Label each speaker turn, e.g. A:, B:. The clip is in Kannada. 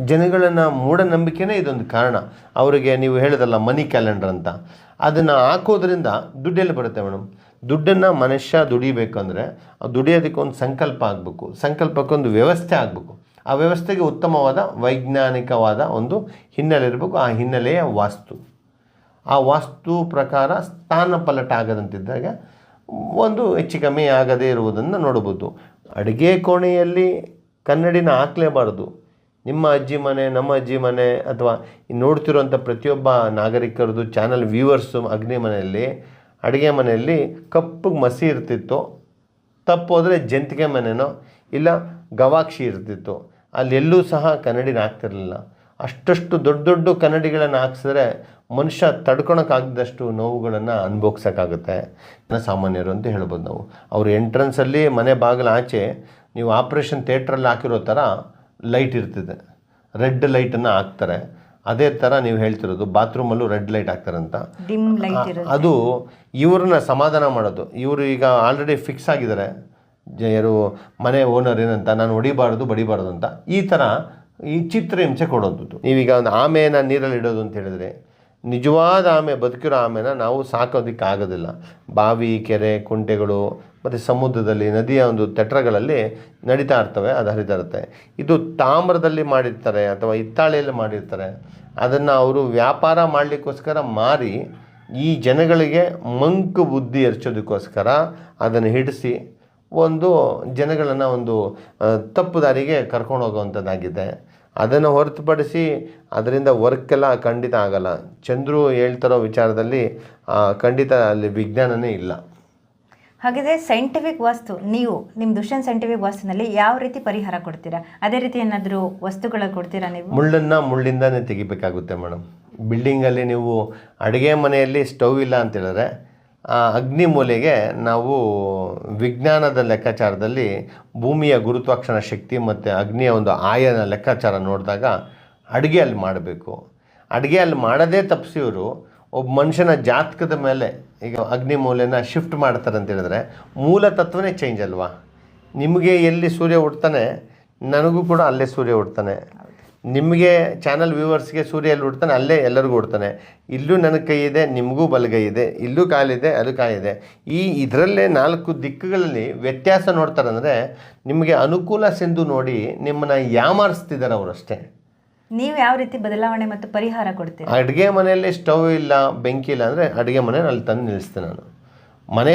A: ಜನಗಳನ್ನ ಮೂಢನಂಬಿಕೆನೇ ಇದೊಂದು ಕಾರಣ. ಅವರಿಗೆ ನೀವು ಹೇಳಿದಲ್ಲ ಮನಿ ಕ್ಯಾಲೆಂಡರ್ ಅಂತ. ಅದನ್ನು ಹಾಕೋದ್ರಿಂದ ದುಡ್ಡೆಲ್ಲಿ ಬರುತ್ತೆ ಮೇಡಮ್? ದುಡ್ಡನ್ನು ಮನುಷ್ಯ ದುಡಿಬೇಕಂದ್ರೆ ದುಡಿಯೋದಕ್ಕೆ ಒಂದು ಸಂಕಲ್ಪ ಆಗಬೇಕು. ಸಂಕಲ್ಪಕ್ಕೊಂದು ವ್ಯವಸ್ಥೆ ಆಗಬೇಕು. ಆ ವ್ಯವಸ್ಥೆಗೆ ಉತ್ತಮವಾದ ವೈಜ್ಞಾನಿಕವಾದ ಒಂದು ಹಿನ್ನೆಲೆ ಇರಬೇಕು. ಆ ಹಿನ್ನೆಲೆಯ ವಾಸ್ತು. ಆ ವಾಸ್ತು ಪ್ರಕಾರ ಸ್ಥಾನ ಪಲಟ ಆಗದಂತಿದ್ದಾಗ ಒಂದು ಹೆಚ್ಚು ಕಮ್ಮಿ ಆಗದೇ ಇರುವುದನ್ನು ನೋಡ್ಬೋದು. ಅಡುಗೆ ಕೋಣೆಯಲ್ಲಿ ಕನ್ನಡಿನ ಹಾಕಲೇಬಾರ್ದು. ನಿಮ್ಮ ಅಜ್ಜಿ ಮನೆ, ನಮ್ಮ ಅಜ್ಜಿ ಮನೆ ಅಥವಾ ನೋಡ್ತಿರೋಂಥ ಪ್ರತಿಯೊಬ್ಬ ನಾಗರಿಕರದ್ದು ಚಾನಲ್ ವ್ಯೂವರ್ಸು ಅಗ್ನಿ ಮನೆಯಲ್ಲಿ, ಅಡುಗೆ ಮನೆಯಲ್ಲಿ ಕಪ್ಪಗೆ ಮಸಿ ಇರ್ತಿತ್ತು. ತಪ್ಪೋದರೆ ಜಂತಿಗೆ ಮನೆನೋ, ಇಲ್ಲ ಗವಾಕ್ಷಿ ಇರ್ತಿತ್ತು. ಅಲ್ಲೆಲ್ಲೂ ಸಹ ಕನ್ನಡಿನ ಹಾಕ್ತಿರಲಿಲ್ಲ. ಅಷ್ಟಷ್ಟು ದೊಡ್ಡ ದೊಡ್ಡ ಕನ್ನಡಿಗಳನ್ನು ಹಾಕ್ಸಿದ್ರೆ ಮನುಷ್ಯ ತಡ್ಕೊಳಕ್ಕಾಗದಷ್ಟು ನೋವುಗಳನ್ನು ಅನುಭವಿಸೋಕ್ಕಾಗುತ್ತೆ. ಸಾಮಾನ್ಯರು ಅಂತ ಹೇಳ್ಬೋದು ನಾವು. ಅವ್ರ ಎಂಟ್ರೆನ್ಸಲ್ಲಿ ಮನೆ ಬಾಗಿಲು ಆಚೆ, ನೀವು ಆಪ್ರೇಷನ್ ಥಿಯೇಟ್ರಲ್ಲಿ ಹಾಕಿರೋ ಥರ ಲೈಟ್ ಇರ್ತಿದೆ. ರೆಡ್ ಲೈಟನ್ನು ಹಾಕ್ತಾರೆ. ಅದೇ ಥರ ನೀವು ಹೇಳ್ತಿರೋದು ಬಾತ್ರೂಮಲ್ಲೂ ರೆಡ್ ಲೈಟ್ ಹಾಕ್ತಾರಂತ. ಅದು ಇವ್ರನ್ನ ಸಮಾಧಾನ ಮಾಡೋದು. ಇವರು ಈಗ ಆಲ್ರೆಡಿ ಫಿಕ್ಸ್ ಆಗಿದ್ದಾರೆ ಯಾರು ಮನೆ ಓನರ್ ಏನಂತ ನಾನು ಹೊಡಿಬಾರ್ದು ಬಡಿಬಾರ್ದು ಅಂತ. ಈ ಥರ ಈ ಚಿತ್ರ ಹಿಂಸೆ ಕೊಡೋದು ನೀವೀಗ ಒಂದು ಆಮೆನ ನೀರಲ್ಲಿ ಇಡೋದು ಅಂತ ಹೇಳಿದ್ರೆ ನಿಜವಾದ ಆಮೆ ಬದುಕಿರೋ ಆಮೆನ ನಾವು ಸಾಕೋದಕ್ಕೆ ಆಗೋದಿಲ್ಲ ಬಾವಿ ಕೆರೆ ಕುಂಟೆಗಳು ಮತ್ತು ಸಮುದ್ರದಲ್ಲಿ, ನದಿಯ ಒಂದು ತೆಟ್ರಗಳಲ್ಲಿ ನಡೀತಾ ಇರ್ತವೆ, ಅದು ಹರಿತಾ ಇರುತ್ತೆ. ಇದು ತಾಮ್ರದಲ್ಲಿ ಮಾಡಿರ್ತಾರೆ ಅಥವಾ ಹಿತ್ತಾಳೆಯಲ್ಲಿ ಮಾಡಿರ್ತಾರೆ. ಅದನ್ನು ಅವರು ವ್ಯಾಪಾರ ಮಾಡಲಿಕ್ಕೋಸ್ಕರ ಮಾರಿ, ಈ ಜನಗಳಿಗೆ ಮಂಕು ಬುದ್ಧಿ ಎರ್ಚೋದಕ್ಕೋಸ್ಕರ ಅದನ್ನು ಹಿಡಿಸಿ ಒಂದು ಜನಗಳನ್ನು ಒಂದು ತಪ್ಪು ದಾರಿಗೆ ಕರ್ಕೊಂಡು ಹೋಗುವಂಥದ್ದಾಗಿದೆ. ಅದನ್ನು ಹೊರತುಪಡಿಸಿ ಅದರಿಂದ ವರ್ಕೆಲ್ಲ ಖಂಡಿತ ಆಗಲ್ಲ. ಚಂದ್ರು ಹೇಳ್ತಿರೋ ವಿಚಾರದಲ್ಲಿ ಖಂಡಿತ ಅಲ್ಲಿ ವಿಜ್ಞಾನನೇ ಇಲ್ಲ.
B: ಹಾಗಿದ್ರೆ ಸೈಂಟಿಫಿಕ್ ವಾಸ್ತು, ನೀವು ನಿಮ್ಮ ದುಷ್ಯಂತ್ ಸೈಂಟಿಫಿಕ್ ವಾಸ್ತುನಲ್ಲಿ ಯಾವ ರೀತಿ ಪರಿಹಾರ ಕೊಡ್ತೀರಾ? ಅದೇ ರೀತಿ ಏನಾದರೂ ವಸ್ತುಗಳ ಕೊಡ್ತೀರಾ ನೀವು?
A: ಮುಳ್ಳನ್ನು ಮುಳ್ಳಿಂದನೇ ತೆಗಿಬೇಕಾಗುತ್ತೆ ಮೇಡಮ್. ಬಿಲ್ಡಿಂಗಲ್ಲಿ ನೀವು ಅಡುಗೆ ಮನೆಯಲ್ಲಿ ಸ್ಟವ್ ಇಲ್ಲ ಅಂತ ಹೇಳಿದ್ರೆ ಆ ಅಗ್ನಿ ಮೂಲೆಗೆ ನಾವು ವಿಜ್ಞಾನದ ಲೆಕ್ಕಾಚಾರದಲ್ಲಿ ಭೂಮಿಯ ಗುರುತ್ವಾಕ್ಷಣ ಶಕ್ತಿ ಮತ್ತು ಅಗ್ನಿಯ ಒಂದು ಆಯನ ಲೆಕ್ಕಾಚಾರ ನೋಡಿದಾಗ ಅಡುಗೆ ಅಲ್ಲಿ ಮಾಡಬೇಕು. ಅಡುಗೆ ಅಲ್ಲಿ ಮಾಡೋದೇ ತಪ್ಪಿಸಿವರು ಒಬ್ಬ ಮನುಷ್ಯನ ಜಾತಕದ ಮೇಲೆ ಈಗ ಅಗ್ನಿ ಮೂಲೆನ ಶಿಫ್ಟ್ ಮಾಡ್ತಾರೆ ಅಂತ ಹೇಳಿದ್ರೆ ಮೂಲ ತತ್ವನೇ ಚೇಂಜ್ ಅಲ್ವಾ? ನಿಮಗೆ ಎಲ್ಲಿ ಸೂರ್ಯ ಹುಡ್ತಾನೆ ನನಗೂ ಕೂಡ ಅಲ್ಲೇ ಸೂರ್ಯ ಹುಡ್ತಾನೆ ನಿಮಗೆ ಚಾನಲ್ ವ್ಯೂವರ್ಸ್ಗೆ ಸೂರ್ಯ ಎಲ್ಲಿ ಹುಡ್ತಾನೆ ಅಲ್ಲೇ ಎಲ್ಲರಿಗೂ ಹುಡ್ತಾನೆ ಇಲ್ಲೂ ನನ್ನ ಕೈ ಇದೆ, ನಿಮಗೂ ಬಲಗೈ ಇದೆ, ಇಲ್ಲೂ ಕಾಲಿದೆ ಅದು ಕಾಯಿದೆ ಈ ಇದರಲ್ಲೇ ನಾಲ್ಕು ದಿಕ್ಕುಗಳಲ್ಲಿ ವ್ಯತ್ಯಾಸ ನೋಡ್ತಾರೆ ಅಂದರೆ ನಿಮಗೆ ಅನುಕೂಲ ಸಿಂಧು ನೋಡಿ ನಿಮ್ಮನ್ನು ಯಾಮಾರಿಸ್ತಿದ್ದಾರೆ ಅವರಷ್ಟೇ
B: ನೀವು ಯಾವ ರೀತಿ ಬದಲಾವಣೆ ಮತ್ತು ಪರಿಹಾರ ಕೊಡ್ತೀರಾ?
A: ಅಡುಗೆ ಮನೆಯಲ್ಲಿ ಸ್ಟವ್ ಇಲ್ಲ, ಬೆಂಕಿ ಇಲ್ಲ ಅಂದರೆ ಅಡುಗೆ ಮನೆಯಲ್ಲಿ ಅಲ್ಲಿ ತಂದು ನಿಲ್ಲಿಸ್ತೇನೆ ನಾನು. ಮನೆ